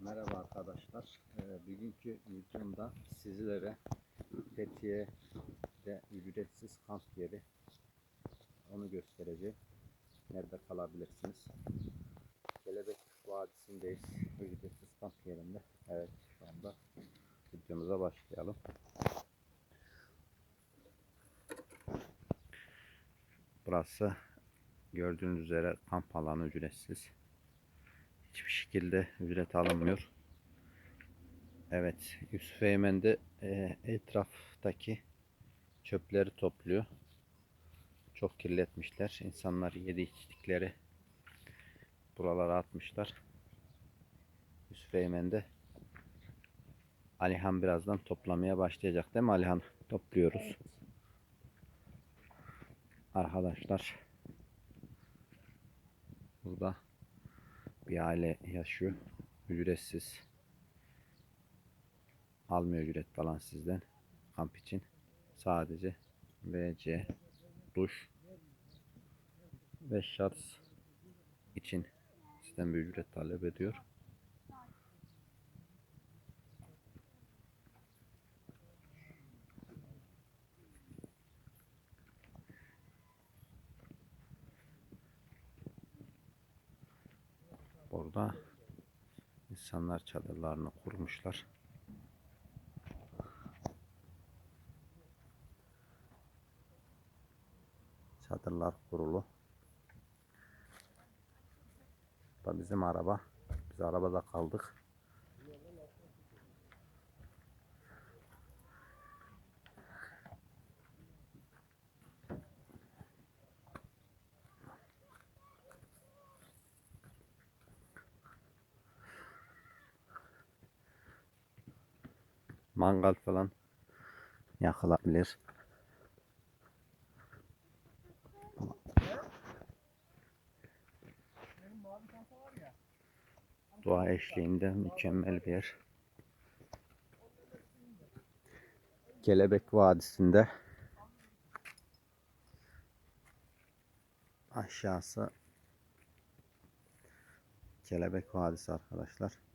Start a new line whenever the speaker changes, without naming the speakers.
Merhaba arkadaşlar. Ee, bugünkü videomda sizlere Fethiye'de ücretsiz kamp yeri onu göstereceğim. Nerede kalabilirsiniz? Kelebek Vadisi'ndeyiz. Ücretsiz kamp yerinde. Evet şu anda videomuza başlayalım. Burası gördüğünüz üzere kamp alanı ücretsiz. Hiçbir şekilde ücret alınmıyor. Evet, Yusuf Eymen de e, etraftaki çöpleri topluyor. Çok kirletmişler. İnsanlar yedi içtikleri buralara atmışlar. Yusuf Eymen de Alihan birazdan toplamaya başlayacak değil mi Alihan? Topluyoruz. Arkadaşlar burada bir aile yaşıyor. Ücretsiz. Almıyor ücret falan sizden. Kamp için. Sadece VC, duş ve şarj için sizden bir ücret talep ediyor. Burada insanlar çadırlarını kurmuşlar. Çadırlar kurulu. Da bizim araba. Biz arabada kaldık. Mangal falan yakılabilir. Doğa eşliğinde mükemmel bir yer. Kelebek Vadisi'nde aşağısı Kelebek Vadisi arkadaşlar.